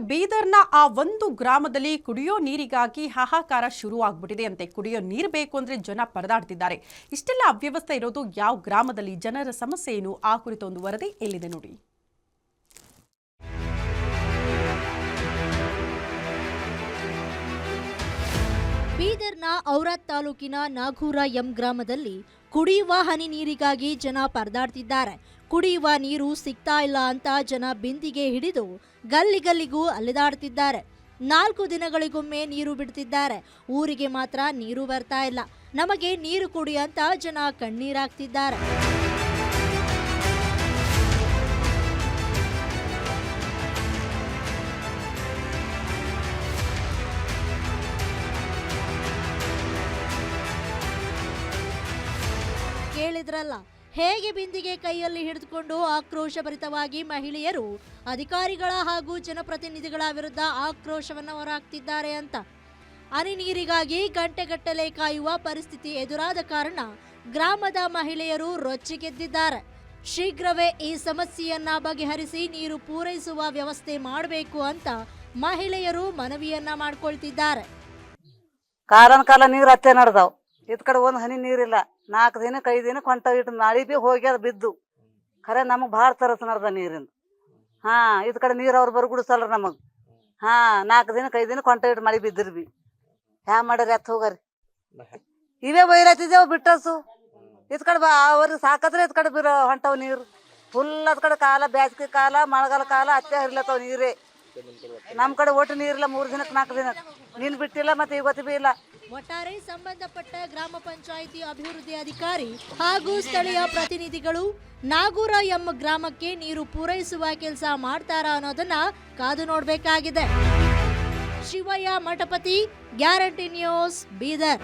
ಬೀದರ್ನ ಆ ಒಂದು ಗ್ರಾಮದಲ್ಲಿ ಕುಡಿಯೋ ನೀರಿಗಾಗಿ ಹಾಹಾಕಾರ ಶುರು ಆಗ್ಬಿಟ್ಟಿದೆ ಅಂತೆ. ಕುಡಿಯೋ ನೀರು ಬೇಕು ಅಂದ್ರೆ ಜನ ಪರದಾಡ್ತಿದ್ದಾರೆ. ಇಷ್ಟೆಲ್ಲ ಅವ್ಯವಸ್ಥೆ ಇರೋದು ಯಾವ ಗ್ರಾಮದಲ್ಲಿ? ಜನರ ಸಮಸ್ಯೆ ಏನು? ಆ ಕುರಿತ ಒಂದು ವರದಿ ಎಲ್ಲಿದೆ ನೋಡಿ. ಬೀದರ್ನ ಔರಾದ್ ತಾಲೂಕಿನ ನಾಗೂರ ಎಂ ಗ್ರಾಮದಲ್ಲಿ ಕುಡಿಯುವ ಹನಿ ನೀರಿಗಾಗಿ ಜನ ಪರದಾಡ್ತಿದ್ದಾರೆ. ಕುಡಿಯುವ ನೀರು ಸಿಗ್ತಾ ಇಲ್ಲ ಅಂತ ಜನ ಬಿಂದಿಗೆ ಹಿಡಿದು ಗಲ್ಲಿ ಗಲ್ಲಿಗೂ ಅಲೆದಾಡ್ತಿದ್ದಾರೆ. ನಾಲ್ಕು ದಿನಗಳಿಗೊಮ್ಮೆ ನೀರು ಬಿಡ್ತಿದ್ದಾರೆ. ಊರಿಗೆ ಮಾತ್ರ ನೀರು ಬರ್ತಾ ಇಲ್ಲ. ನಮಗೆ ನೀರು ಕುಡಿ ಅಂತ ಜನ ಕಣ್ಣೀರಾಗ್ತಿದ್ದಾರೆ. ಕೇಳಿದ್ರಲ್ಲ. ಹೇಗೆ ಬಿಂದಿಗೆ ಕೈಯಲ್ಲಿ ಹಿಡಿದುಕೊಂಡು ಆಕ್ರೋಶಭರಿತವಾಗಿ ಮಹಿಳೆಯರು ಅಧಿಕಾರಿಗಳ ಹಾಗೂ ಜನಪ್ರತಿನಿಧಿಗಳ ವಿರುದ್ಧ ಆಕ್ರೋಶವನ್ನು ಹೊರಹಾಕ್ತಿದ್ದಾರೆ ಅಂತ. ಹನಿ ನೀರಿಗಾಗಿ ಗಂಟೆಗಟ್ಟಲೆ ಕಾಯುವ ಪರಿಸ್ಥಿತಿ ಎದುರಾದ ಕಾರಣ ಗ್ರಾಮದ ಮಹಿಳೆಯರು ರೊಚ್ಚಿಗೆದ್ದಿದ್ದಾರೆ ಶೀಘ್ರವೇ ಈ ಸಮಸ್ಯೆಯನ್ನ ಬಗೆಹರಿಸಿ ನೀರು ಪೂರೈಸುವ ವ್ಯವಸ್ಥೆ ಮಾಡಬೇಕು ಅಂತ ಮಹಿಳೆಯರು ಮನವಿಯನ್ನ ಮಾಡ್ಕೊಳ್ತಿದ್ದಾರೆ. ಕಾಲನ ಕಾಲ ನೀರು ಹತ್ತೆ ನಡ್ದಾವ್. ಇದ್ ಕಡೆ ಒಂದ್ ಹನಿ ನೀರಿಲ್ಲ. ನಾಲ್ಕು ದಿನಕ್ಕೆ ಐದು ದಿನಕ್ಕೆ ಹೊಂಟಾವ್ ಇಟ್ಟು ನಾಳಿ ಬಿ ಹೋಗ್ಯದ ಬಿದ್ದು. ಖರೆ ನಮಗ್ ಭಾಳ ತರಸ ನಡ್ದ ನೀರಿಂದ. ಹಾ, ಇದ್ ಕಡೆ ನೀರ್ ಅವ್ರು ಬರ್ಗುಡಿಸಲ್ರ ನಮಗ್. ಹಾ, ನಾಲ್ಕು ದಿನಕ್ಕೆ ಐದು ದಿನಕ್ಕೆ ಹೊಂಟ ಇಟ್ಟು ಮಳಿ ಬಿದ್ದಿರ್ ಬಿ. ಹ್ಯಾ ಮಾಡ್ರಿ ಎತ್ ಹೋಗರಿ. ಇವೇ ಬೈಲತ್ತಿದ್ದೇವ್ ಬಿಟ್ಟಸು? ಇದ್ ಕಡೆ ಬಾ ಅವ್ರಿಗೆ ಸಾಕದ್ರೆ ಇದ್ ಕಡೆ ಬಿರ ಹೊಂಟವ್ ನೀರು. ಫುಲ್ ಅದ್ ಕಡೆ ಕಾಲ, ಬ್ಯಾಸ್ಗೆ ಕಾಲ, ಮಳೆಗಾಲ ಕಾಲ, ಅತ್ತೆ ಹರಿಲತ್ತವ್ ನೀರೇ. ನಮ್ ಕಡೆ ಒಟ್ಟು ನೀರಿಲ್ಲ ಮೂರ್ ದಿನಕ್ಕೆ ನಾಲ್ಕು ದಿನಕ್ಕೆ ನೀನ್ ಬಿಟ್ಟಿಲ್ಲ ಮತ್ತೆ ಇವತ್ತು ಬಿ ಇಲ್ಲ. ಒಟ್ಟಾರೆ ಸಂಬಂಧಪಟ್ಟ ಗ್ರಾಮ ಪಂಚಾಯಿತಿ ಅಭಿವೃದ್ಧಿ ಅಧಿಕಾರಿ ಹಾಗೂ ಸ್ಥಳೀಯ ಪ್ರತಿನಿಧಿಗಳು ನಾಗೂರ ಎಂ ಗ್ರಾಮಕ್ಕೆ ನೀರು ಪೂರೈಸುವ ಕೆಲಸ ಮಾಡ್ತಾರಾ ಅನ್ನೋದನ್ನ ಕಾದು ನೋಡಬೇಕಾಗಿದೆ. Shivayya Mathapati, Guarantee News, Bidar.